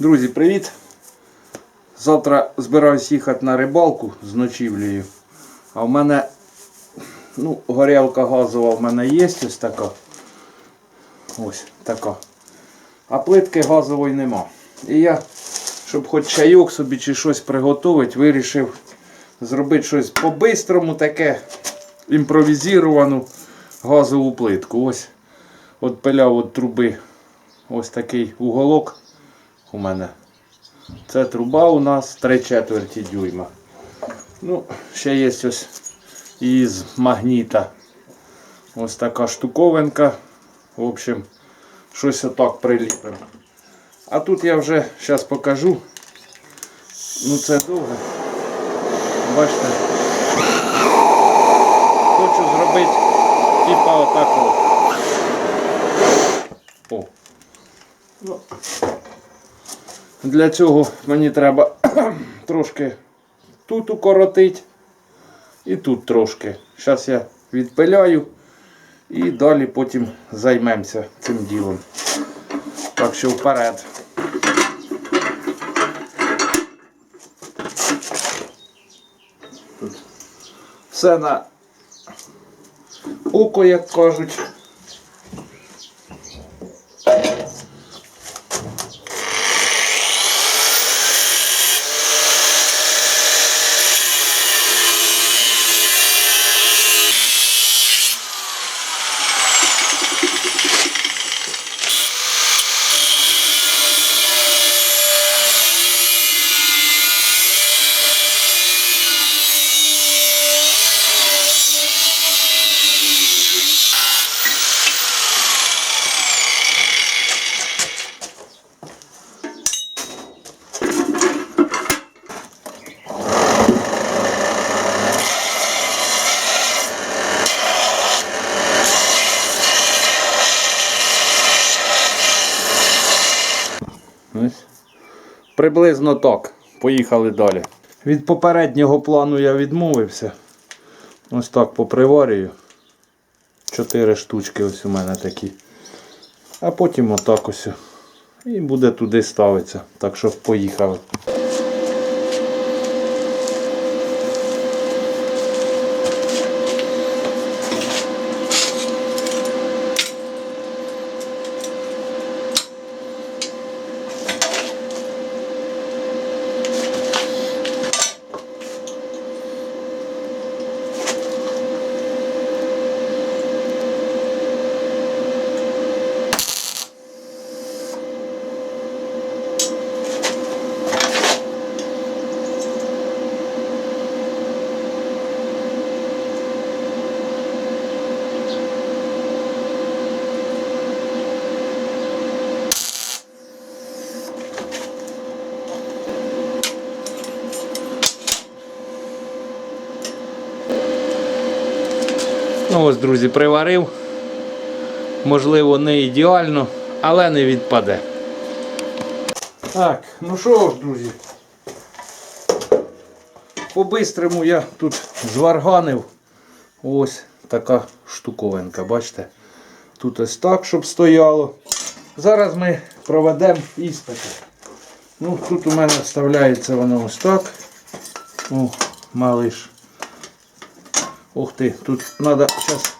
Друзі, привіт! Завтра збираюсь їхати на рибалку з ночівлею. А в мене ну, горілка газова в мене є ось така. Ось така. А плитки газової нема. І я, щоб хоч чайок собі чи щось приготувати, вирішив зробити щось по-бистрому таке імпровізовану газову плитку. Ось от пиляв від труби ось такий уголок у мене. Це труба у нас 3 четверті дюйма. Ну, ще є ось із магніта. Ось така штуковинка. В общем, щось отак приліпимо. А тут я вже зараз покажу. Ну це довго. Бачите. Хочу зробити типа отакого. О. Ну, для цього мені треба трошки тут укоротити і тут трошки. Зараз я відпиляю і далі потім займемося цим ділом. Так що вперед. Все на око, як кажуть. Приблизно так. Поїхали далі. Від попереднього плану я відмовився. Ось так поприварюю. Чотири штучки ось у мене такі. А потім отак ось. І буде туди ставитися. Так що поїхали. Ось, друзі, приварив. Можливо, не ідеально, але не відпаде. Так, ну що ж, друзі. По-бистрому я тут зварганив. Ось така штуковинка, бачите? Тут ось так, щоб стояло. Зараз ми проведемо іспити. Ну, тут у мене вставляється воно ось так. О, малиш. Ух ти, тут треба зараз.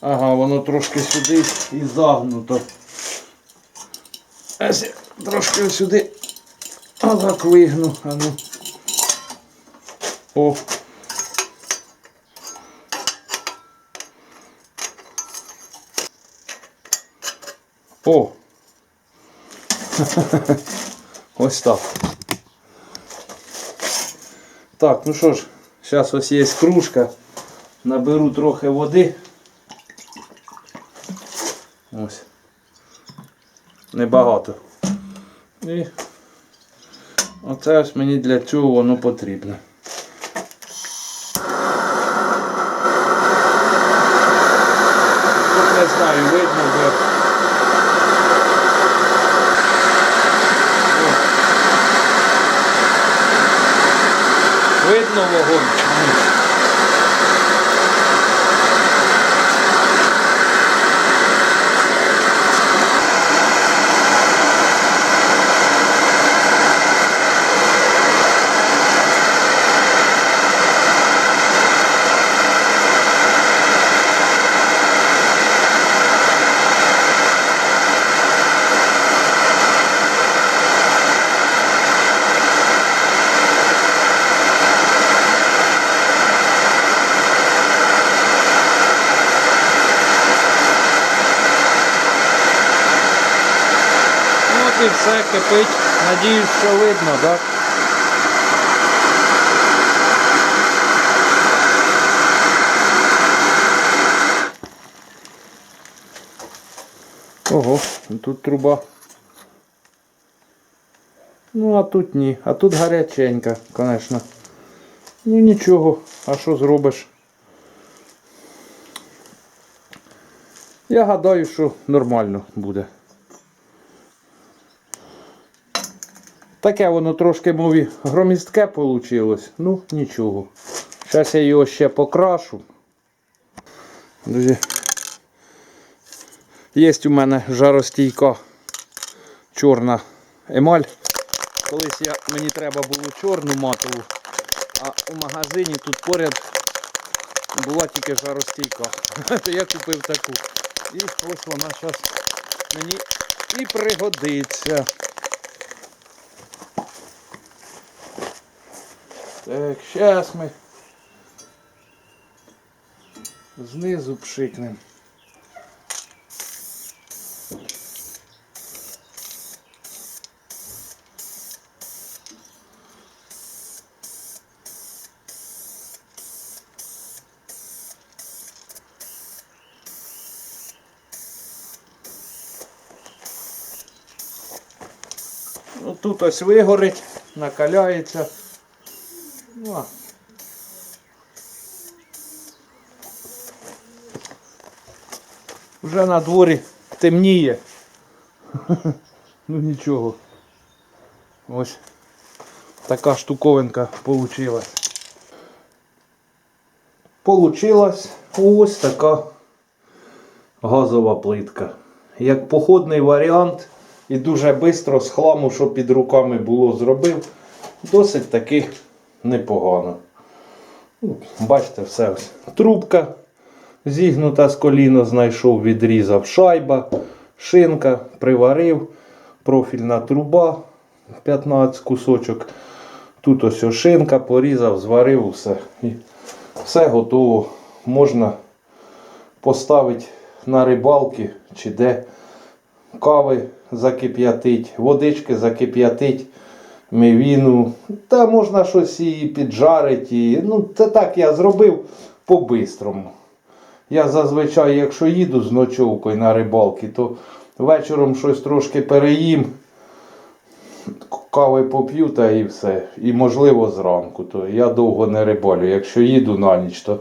Ага, воно трошки сюди і загнуто. Ось я трошки сюди отак вигну. А ну. О. О. Ось так. Так, ну що ж, зараз ось є кружка. Наберу трохи води. Ось. Небагато. І оце ось мені для цього воно потрібно. Тут не знаю, видно де. Видно вогонь? І все кипить. Надіюсь, що видно, так? Ого, тут труба. Ну, а тут ні. А тут гаряченька, звісно. Ну нічого, а що зробиш? Я гадаю, що нормально буде. Таке воно трошки мові громістке вийшло. Ну, нічого. Зараз я його ще покрашу. Друзі. Є у мене жаростійка чорна емаль. Колись я, мені треба було чорну матову, а у магазині тут поряд була тільки жаростійка. Я купив таку. І ось вона зараз мені і пригодиться. Так, зараз ми знизу пшикнемо. Ну, тут ось вигорить, накаляється. Ну, а. Вже на дворі темніє. Ну нічого. Ось така штуковинка получилась. Получилась ось така газова плитка. Як походний варіант і дуже швидко з хламу, що під руками було, зробив. Досить таки непогано. Бачите, все. Трубка зігнута з коліна, знайшов, відрізав шайба, шинка, приварив, профільна труба 15 кусочок. Тут ось шинка, порізав, зварив все. І все готово. Можна поставити на рибалки чи де кави закип'ятить, водички закип'ятить, мивіну. Та можна щось і піджарити. Ну, це так я зробив по-бистрому. Я зазвичай, якщо їду з ночовкою на рибалки, то вечором щось трошки переїм, кави поп'ю та і все. І можливо зранку. То я довго не рибалю. Якщо їду на ніч, то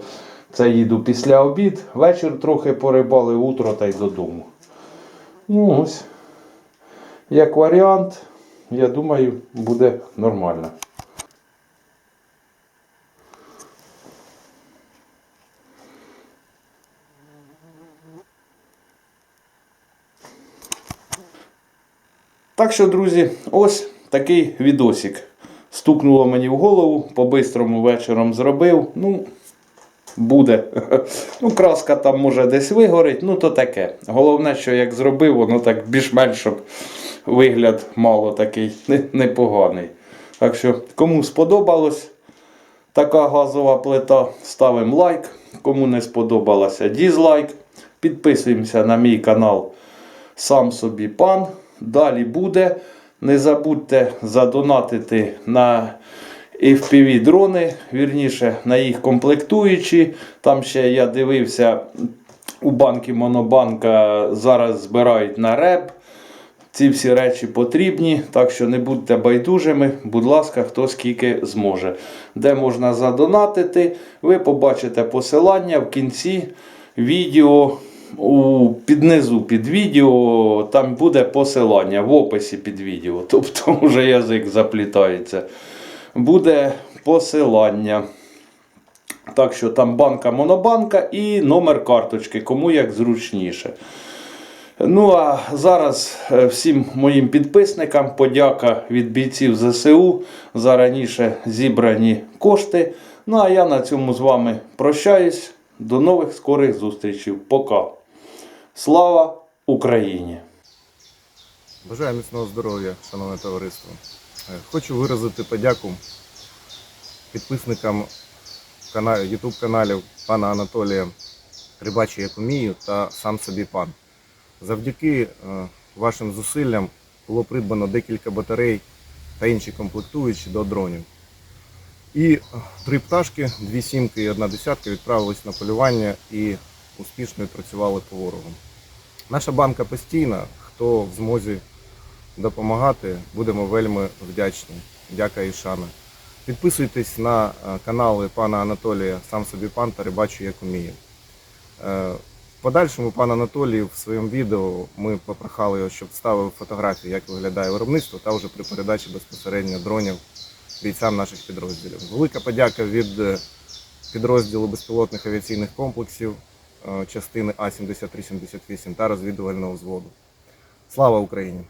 це їду після обід, вечір трохи порибалив, утро та й додому. Ну ось. Як варіант, я думаю, буде нормально. Так що, друзі, ось такий відосик. Стукнуло мені в голову, по-бистрому вечором зробив. Ну, буде. Ну, краска там може десь вигорить, ну то таке. Головне, що як зробив, воно так більш-менш, щоб вигляд мало такий непоганий. Так що, кому сподобалось така газова плита, ставимо лайк. Кому не сподобалося, дізлайк. Підписуємося на мій канал Сам собі пан. Далі буде. Не забудьте задонатити на FPV дрони, вірніше, на їх комплектуючі. Там ще я дивився у банки Монобанка зараз збирають на реп. Ці всі речі потрібні, так що не будьте байдужими, будь ласка, хто скільки зможе. Де можна задонатити, ви побачите посилання в кінці відео. У піднизу під відео там буде посилання в описі під відео. Тобто вже язик заплітається. Буде посилання. Так що там банка Монобанка і номер карточки, кому як зручніше. Ну а зараз е, всім моїм підписникам подяка від бійців ЗСУ за раніше зібрані кошти. Ну а я на цьому з вами прощаюсь. До нових скорих зустрічей. Пока. Слава Україні! Бажаю міцного здоров'я, шановне товариство. Е, Хочу виразити подяку підписникам YouTube каналів пана Анатолія Рибачий як умію та сам собі пан. Завдяки е, вашим зусиллям було придбано декілька батарей та інші комплектуючі до дронів. І е, три пташки, дві сімки і одна десятка відправились на полювання і успішно відпрацювали по ворогу. Наша банка постійна, хто в змозі допомагати, будемо вельми вдячні. Дяка і шана. Підписуйтесь на е, канали пана Анатолія, сам собі пан та рибачу як уміє. Подальшому пан Анатолій в своєму відео ми попрохали його, щоб ставив фотографії, як виглядає виробництво, та вже при передачі безпосередньо дронів бійцям наших підрозділів. Велика подяка від е, підрозділу безпілотних авіаційних комплексів е, частини А-7378 та розвідувального взводу. Слава Україні!